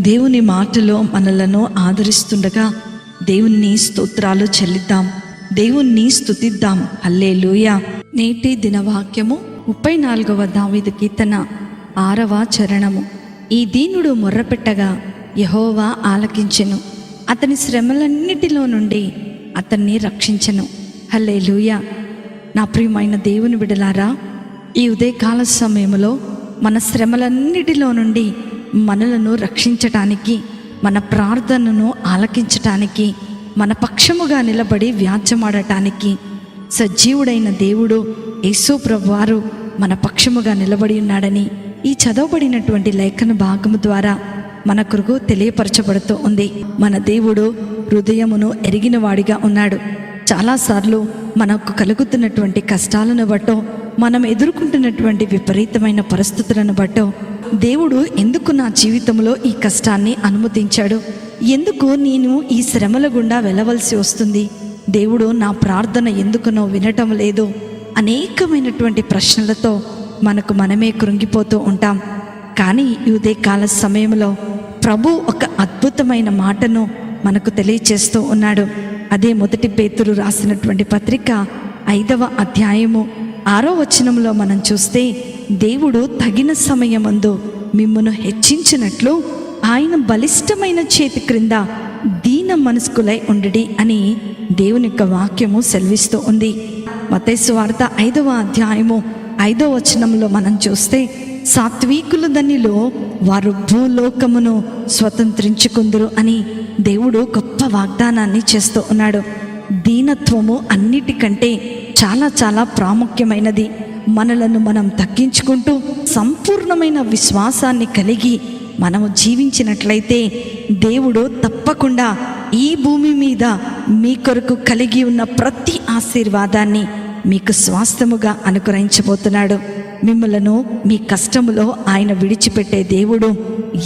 దేవుని మాటలో మనలను ఆదరిస్తుండగా దేవుణ్ణి స్తోత్రాలు చెల్లిద్దాం. దేవుణ్ణి స్తుతిద్దాం. హల్లేలూయ. నేటి దినవాక్యము ముప్పై నాలుగవ దావిదు కీర్తన ఆరవ చరణము. ఈ దీనుడు మొర్రపెట్టగా యహోవా ఆలకించెను. అతని శ్రమలన్నిటిలో నుండి అతన్ని రక్షించెను. హల్లేలూయ. నా ప్రియమైన దేవుని విడలారా ఈ ఉదయకాల సమయంలో మన శ్రమలన్నిటిలో నుండి మనలను రక్షించటానికి మన ప్రార్థనను ఆలకించటానికి మన పక్షముగా నిలబడి వ్యాజ్యమాడటానికి సజీవుడైన దేవుడు యేసు ప్రభువారు మన పక్షముగా నిలబడి ఉన్నాడని ఈ చదవబడినటువంటి లేఖన భాగము ద్వారా మన కొరకు తెలియపరచబడుతూ ఉంది. మన దేవుడు హృదయమును ఎరిగినవాడిగా ఉన్నాడు. చాలాసార్లు మనకు కలుగుతున్నటువంటి కష్టాలను బట్టో మనం ఎదుర్కొంటున్నటువంటి విపరీతమైన పరిస్థితులను బట్టో దేవుడు ఎందుకు నా జీవితంలో ఈ కష్టాన్ని అనుమతించాడు? ఎందుకు నేను ఈ శ్రమల గుండా వెళ్ళవలసి వస్తుంది? దేవుడు నా ప్రార్థన ఎందుకునో వినటం లేదు. అనేకమైనటువంటి ప్రశ్నలతో మనకు మనమే కృంగిపోతూ ఉంటాం. కానీ ఈ ఉదయకాల సమయంలో ప్రభు ఒక అద్భుతమైన మాటను మనకు తెలియచేస్తూ ఉన్నాడు. అదే మొదటి పేతురు రాసినటువంటి పత్రిక ఐదవ అధ్యాయము ఆరో వచనంలో మనం చూస్తే దేవుడు తగిన సమయమందు మిమ్మను హెచ్చించినట్లు ఆయన బలిష్టమైన చేతి క్రింద దీన మనస్కులై ఉండడి అని దేవుని యొక్క వాక్యము సెలవిస్తూ ఉంది. మతేసు వార్త ఐదవ అధ్యాయము ఐదవ వచనంలో మనం చూస్తే సాత్వికుల దనిలో వారు భూలోకమును స్వతంత్రించుకుందరు అని దేవుడు గొప్ప వాగ్దానాన్ని చేస్తూ ఉన్నాడు. దీనత్వము అన్నిటికంటే చాలా చాలా ప్రాముఖ్యమైనది. మనలను మనం తగ్గించుకుంటూ సంపూర్ణమైన విశ్వాసాన్ని కలిగి మనము జీవించినట్లయితే దేవుడు తప్పకుండా ఈ భూమి మీద మీ కొరకు కలిగి ఉన్న ప్రతి ఆశీర్వాదాన్ని మీకు స్వాస్థముగా అనుగ్రహించబోతున్నాడు. మిమ్మలను మీ కష్టములో ఆయన విడిచిపెట్టే దేవుడు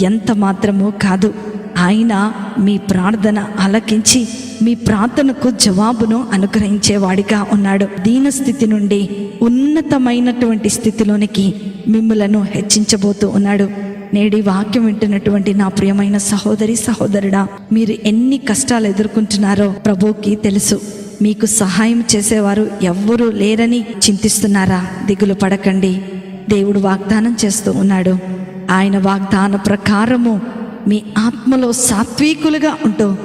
ఎంత మాత్రమూ కాదు. ఆయన మీ ప్రార్థన ఆలకించి మీ ప్రార్థనకు జవాబును అనుగ్రహించేవాడిగా ఉన్నాడు. దీన స్థితి నుండి ఉన్నతమైనటువంటి స్థితిలోనికి మిమ్మలను హెచ్చించబోతూ ఉన్నాడు. నేడి వాక్యం వింటున్నటువంటి నా ప్రియమైన సహోదరి సహోదరుడా మీరు ఎన్ని కష్టాలు ఎదుర్కొంటున్నారో ప్రభుకి తెలుసు. మీకు సహాయం చేసేవారు ఎవ్వరూ లేరని చింతిస్తున్నారా? దిగులు పడకండి. దేవుడు వాగ్దానం చేస్తూ ఉన్నాడు. ఆయన వాగ్దాన ప్రకారము మీ ఆత్మలో సాత్వికులుగా ఉంటూ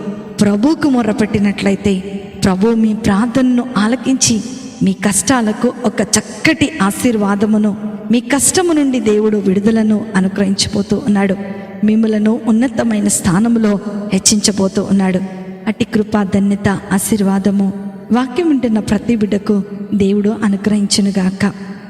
ప్రభువుకు మొర్రపెట్టినట్లయితే ప్రభు మీ ప్రార్థనను ఆలకించి మీ కష్టాలకు ఒక చక్కటి ఆశీర్వాదమును మీ కష్టము నుండి దేవుడు విడుదలను అనుగ్రహించబోతూ ఉన్నాడు. మిమ్మలను ఉన్నతమైన స్థానములో హెచ్చించబోతూ ఉన్నాడు. అట్టి కృపా ధన్యత ఆశీర్వాదము వాక్యం వింటున్న ప్రతి బిడ్డకు దేవుడు అనుగ్రహించునుగాక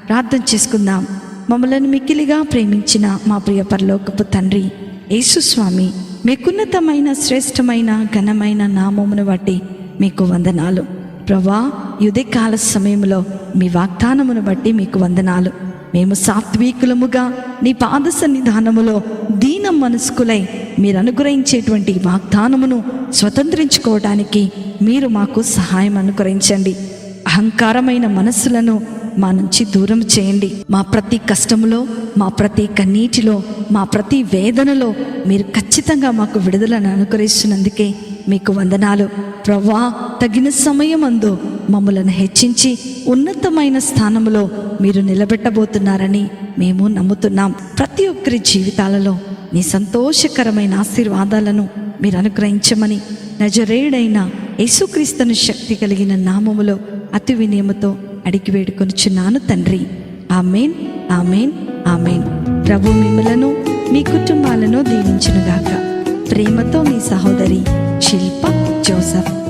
ప్రార్థన చేసుకుందాం. మమ్మలను మిక్కిలిగా ప్రేమించిన మా ప్రియ పరలోకపు తండ్రి యేసుస్వామి మీకున్నతమైన శ్రేష్టమైన ఘనమైన నామమును బట్టి మీకు వందనాలు. ప్రభా యుదకాల సమయంలో మీ వాగ్దానమును బట్టి మీకు వందనాలు. మేము సాత్వికులముగా నీ పాద సన్నిధానములో దీన మనస్కులై మీరు అనుగ్రహించేటువంటి వాగ్దానమును స్వతంత్రించుకోవడానికి మీరు మాకు సహాయం అనుగ్రహించండి. అహంకారమైన మనస్సులను మా నుంచి దూరం చేయండి. మా ప్రతి కష్టములో మా ప్రతి కన్నీటిలో మా ప్రతి వేదనలో మీరు ఖచ్చితంగా మాకు విడుదలను అనుకరిస్తున్నందుకే మీకు వందనాలు. ప్రవ్వా తగిన సమయం అందు మమ్మలను హెచ్చించి ఉన్నతమైన స్థానంలో మీరు నిలబెట్టబోతున్నారని మేము నమ్ముతున్నాం. ప్రతి ఒక్కరి జీవితాలలో మీ సంతోషకరమైన ఆశీర్వాదాలను మీరు అనుగ్రహించమని నజరేయుడైన యేసుక్రీస్తును శక్తి కలిగిన నామములో అతి వినయముతో అడిగి వేడుకొనిచున్నాను తండ్రి. Amen amen amen. ప్రభు మిమ్మలను మీ కుటుంబాలను దీవించునుగాక. ప్రేమతో మీ సహోదరి శిల్ప జోసఫ్.